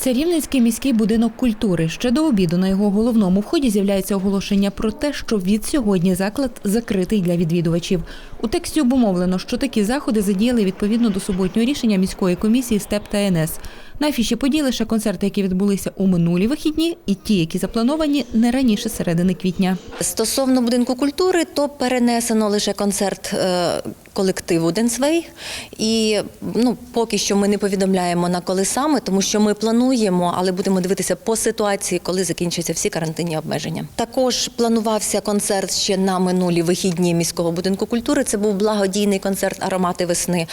Це Рівненський міський будинок культури. Ще до обіду на його головному вході з'являється оголошення про те, що від сьогодні заклад закритий для відвідувачів. У тексті обумовлено, що такі заходи задіяли відповідно до суботнього рішення міської комісії СТЕП та НС. На афіші події лише концерти, які відбулися у минулі вихідні, і ті, які заплановані не раніше середини квітня. Стосовно будинку культури, то перенесено лише концерт е, колективу Денсвей. І ну, поки що ми не повідомляємо на коли саме, тому що ми плануємо, але будемо дивитися по ситуації, коли закінчаться всі карантинні обмеження. Також планувався концерт ще на минулі вихідні міського будинку культури. Це був благодійний концерт Аромати весни.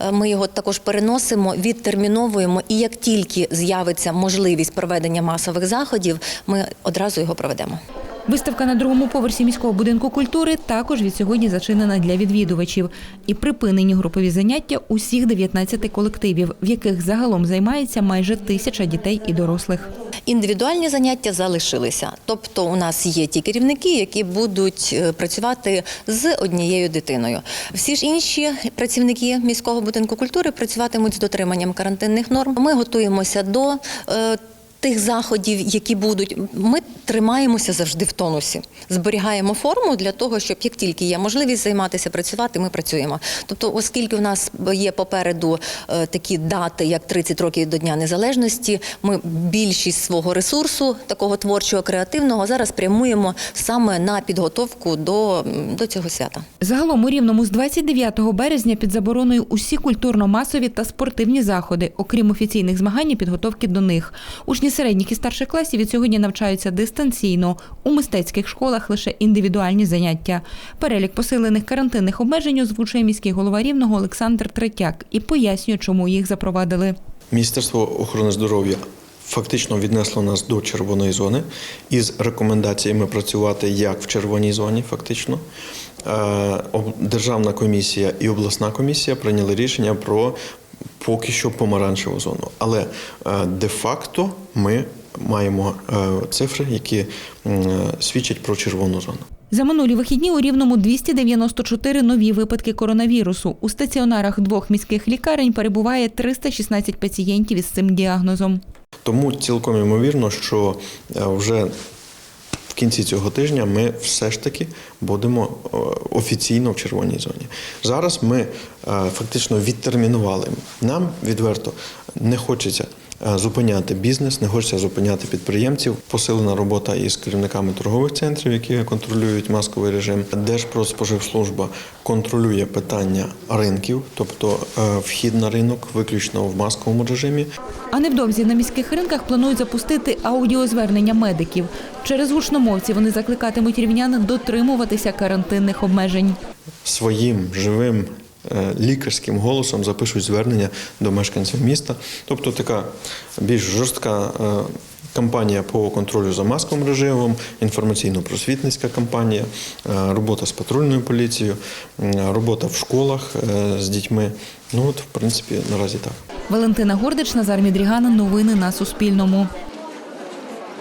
Е, Ми його також переносимо, відтерміновуємо. І як тільки з'явиться можливість проведення масових заходів, ми одразу його проведемо. Виставка на другому поверсі міського будинку культури також від сьогодні зачинена для відвідувачів. І припинені групові заняття усіх 19 колективів, в яких загалом займається майже тисяча дітей і дорослих. Індивідуальні заняття залишилися. Тобто, у нас є ті керівники, які будуть е, працювати з однією дитиною. Всі ж інші працівники міського будинку культури працюватимуть з дотриманням карантинних норм. Ми готуємося до. Тих заходів, які будуть, ми тримаємося завжди в тонусі, зберігаємо форму для того, щоб як тільки є можливість займатися, працювати, ми працюємо. Тобто, оскільки в нас є попереду е, такі дати, як 30 років до Дня Незалежності, ми більшість свого ресурсу, такого творчого, креативного, зараз прямуємо саме на підготовку до, до цього свята. Загалом у Рівному з 29 березня під забороною усі культурно-масові та спортивні заходи, окрім офіційних змагань і підготовки до них. Учні середніх і старших класів від сьогодні навчаються дистанційно. У мистецьких школах лише індивідуальні заняття. Перелік посилених карантинних обмежень озвучує міський голова Рівного Олександр Третяк і пояснює, чому їх запровадили. Міністерство охорони здоров'я фактично віднесло нас до червоної зони із рекомендаціями працювати як в червоній зоні, фактично. Е, Державна комісія і обласна комісія прийняли рішення про поки що помаранчеву зону. Але е, де-факто ми маємо е, цифри, які свідчать про червону зону. За минулі вихідні у Рівному 294 нові випадки коронавірусу. У стаціонарах двох міських лікарень перебуває 316 пацієнтів із цим діагнозом. Тому цілком ймовірно, що е, вже кінці цього тижня ми все ж таки будемо е, офіційно в червоній зоні. Зараз ми е, фактично відтермінували. Нам відверто не хочеться. Е, Зупиняти бізнес, не хочеться зупиняти підприємців. Посилена робота із керівниками торгових центрів, які контролюють масковий режим. Держпродспоживслужба контролює питання ринків, тобто е, вхід на ринок виключно в масковому режимі. А невдовзі на міських ринках планують запустити аудіозвернення медиків. Через гучномовці вони закликатимуть рівнян дотримуватися карантинних обмежень. своїм живим лікарським голосом запишуть звернення до мешканців міста. Тобто така більш жорстка е, кампанія по контролю за масковим режимом, інформаційно-просвітницька кампанія, е, робота з патрульною поліцією, робота в школах е, з дітьми. Ну от, в принципі, наразі так. Валентина Гордич, Назар Мідріган. Новини на Суспільному.